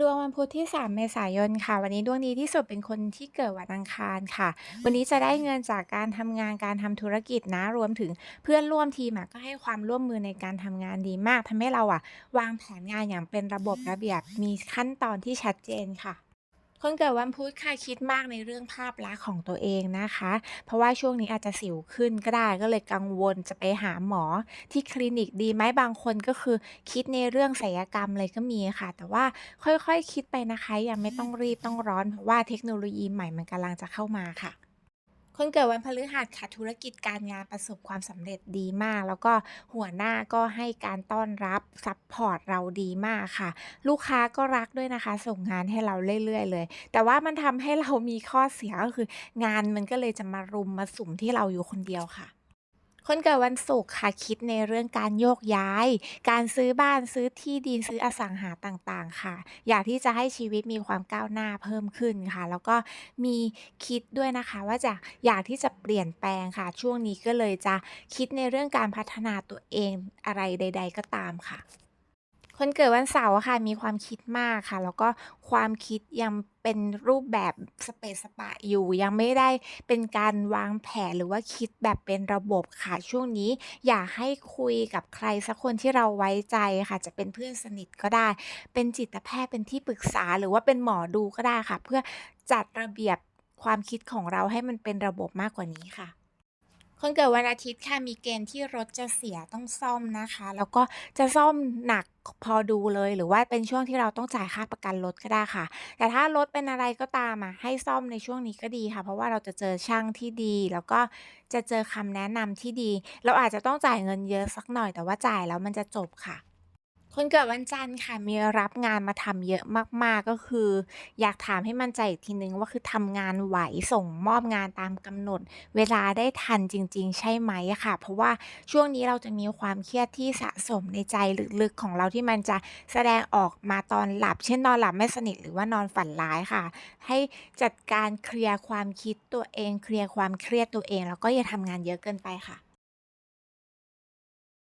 ดวงวันพุธที่ 3 เมษายนค่ะ วันนี้ดวงดีที่สุดเป็นคนที่เกิดวันอังคารค่ะ วันนี้จะได้เงินจากการทำงานการทำธุรกิจนะ รวมถึงเพื่อนร่วมทีมอะก็ให้ความร่วมมือในการทำงานดีมากทำให้เราอะวางแผนงานอย่างเป็นระบบระเบียบมีขั้นตอนที่ชัดเจนค่ะ คนเกิดวันพุธค่ะคิดมากในเรื่องภาพลักษณ์ของตัวเองนะคะ เพราะว่าช่วงนี้อาจจะสิวขึ้นก็ได้ก็เลยกังวลจะไปหาหมอที่คลินิกดีไหมบางคนก็คือคิดในเรื่องศัลยกรรมเลยก็มีค่ะ แต่ว่าค่อยๆคคิดไปนะคะยังไม่ต้องรีบต้องร้อนเพราะว่าเทคโนโลยีใหม่มันกำลังจะเข้ามาค่ะ คนเกิดวันพฤหัสค่ะธุรกิจการงานประสบความสำเร็จดีมาก แล้วก็หัวหน้าก็ให้การต้อนรับซัพพอร์ตเราดีมากค่ะ ลูกค้าก็รักด้วยนะคะ ส่งงานให้เราเรื่อย ๆ เลย แต่ว่ามันทำให้เรามีข้อเสียก็คือ งานมันก็เลยจะมารุมมาสุมที่เราอยู่คนเดียวค่ะ คนเกิดวันศุกร์ค่ะคิดในเรื่องการโยกย้าย การซื้อบ้านซื้อที่ดินซื้ออสังหาต่างๆ ค่ะ อยากที่จะให้ชีวิตมีความก้าวหน้าเพิ่มขึ้นค่ะ แล้วก็มีคิดด้วยนะคะ ว่าจะอยากที่จะเปลี่ยนแปลงค่ะ ช่วงนี้ก็เลยจะคิดในเรื่องการพัฒนาตัวเองอะไรใด ๆ ก็ตามค่ะ คนเกิดวันเสาร์ค่ะ มีความคิดมากค่ะ แล้วก็ความคิดยังเป็นรูปแบบสเปะสปะอยู่ ยังไม่ได้เป็นการวางแผนหรือว่าคิดแบบเป็นระบบค่ะ ช่วงนี้อยากให้คุยกับใครสักคนที่เราไว้ใจค่ะ จะเป็นเพื่อนสนิทก็ได้ เป็นจิตแพทย์เป็นที่ปรึกษาหรือว่าเป็นหมอดูก็ได้ค่ะ เพื่อจัดระเบียบความคิดของเราให้มันเป็นระบบมากกว่านี้ค่ะ คนเกิดวันอาทิตย์ค่ะมีเกณฑ์ที่รถจะเสียต้องซ่อมนะคะ แล้วก็จะซ่อมหนักพอดูเลยหรือว่าเป็นช่วงที่เราต้องจ่ายค่าประกันรถก็ได้ค่ะ แต่ถ้ารถเป็นอะไรก็ตามอะให้ซ่อมในช่วงนี้ก็ดีค่ะ เพราะว่าเราจะเจอช่างที่ดี แล้วก็จะเจอคำแนะนำที่ดี เราอาจจะต้องจ่ายเงินเยอะสักหน่อยแต่ว่าจ่ายแล้วมันจะจบค่ะ คนเกิดวันจันทร์ค่ะ มีรับงานมาทำเยอะมาก ๆ ก็คือ อยากถามให้มั่นใจอีกทีนึงว่าคือทำงานไหวส่งมอบงานตามกำหนด เวลาได้ทันจริง ๆ ใช่ไหมอะค่ะ เพราะว่าช่วงนี้เราจะมีความเครียดที่สะสมในใจลึกๆของเราที่มันจะแสดงออกมาตอนหลับ เช่นนอนหลับไม่สนิทหรือว่านอนฝันร้ายค่ะ ให้จัดการเคลียร์ความคิดตัวเอง เคลียร์ความเครียดตัวเอง แล้วก็อย่าทำงานเยอะเกินไปค่ะ